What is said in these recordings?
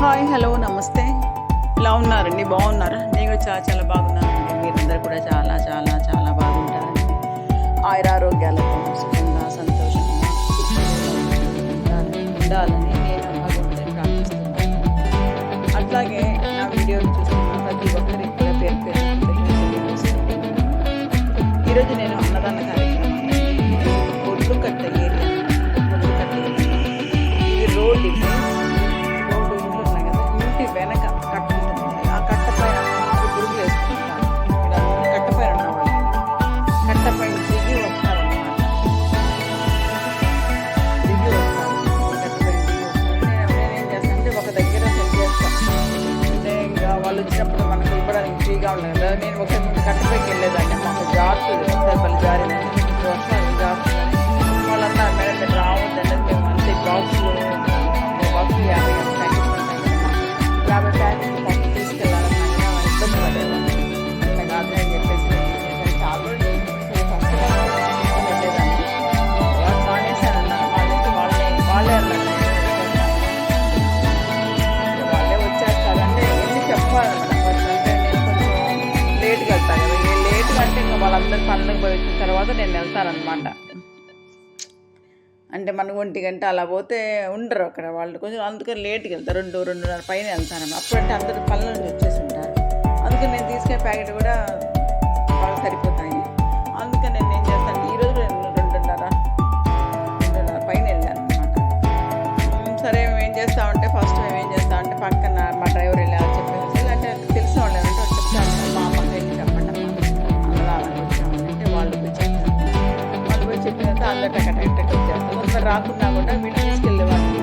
Hi hello నమస్తే. ఎలా ఉన్నారండి బాగున్నారా? నేను కూడా చాలా చాలా బాగున్నానండి మీరందరూ కూడా చాలా చాలా చాలా బాగుంటారండి ఆయురారోగ్యాలతో సుఖంగా సంతోషంగా ఉండాలని నేను భగవంతుని ప్రార్థిస్తున్నాను. అట్లాగే నా వీడియో చూస్తున్న ప్రతి ఒక్కరికి కూడా పేరు పేరు ఈరోజు నేను అన్నదాన ಈಗ ಅವಳನ್ನ ನೀನು ಮುಖ ಕಟ್ಟಬೇಕಿಲ್ಲ ಜಾಸ್ತಿ ಜಾರಿ వాళ్ళందరూ పనులకు పోయి వచ్చిన తర్వాత నేను వెళ్తానమాట అంటే మన ఒంటి గంట అలా పోతే ఉండరు అక్కడ వాళ్ళు. కొంచెం అందుకని లేట్కి వెళ్తారు రెండు రెండున్నర పైన వెళ్తాను అప్పుడంటే అందరు పనుల నుంచి వచ్చేసి ఉంటారు. అందుకని నేను తీసుకునే ప్యాకెట్ కూడా వాళ్ళు సరిపోతుంది. అలా టక టక టక ఒకసారి రాకుండా కూడా వీళ్ళు తీసుకెళ్ళే వాళ్ళు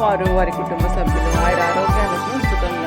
వారు వారి కుటుంబ సభ్యులు వారి ఆరోగ్యాలకు సుఖంగా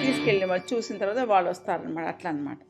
తీసుకెళ్ళి మరి చూసిన తర్వాత వాళ్ళు వస్తారనమాట అట్లా అనమాట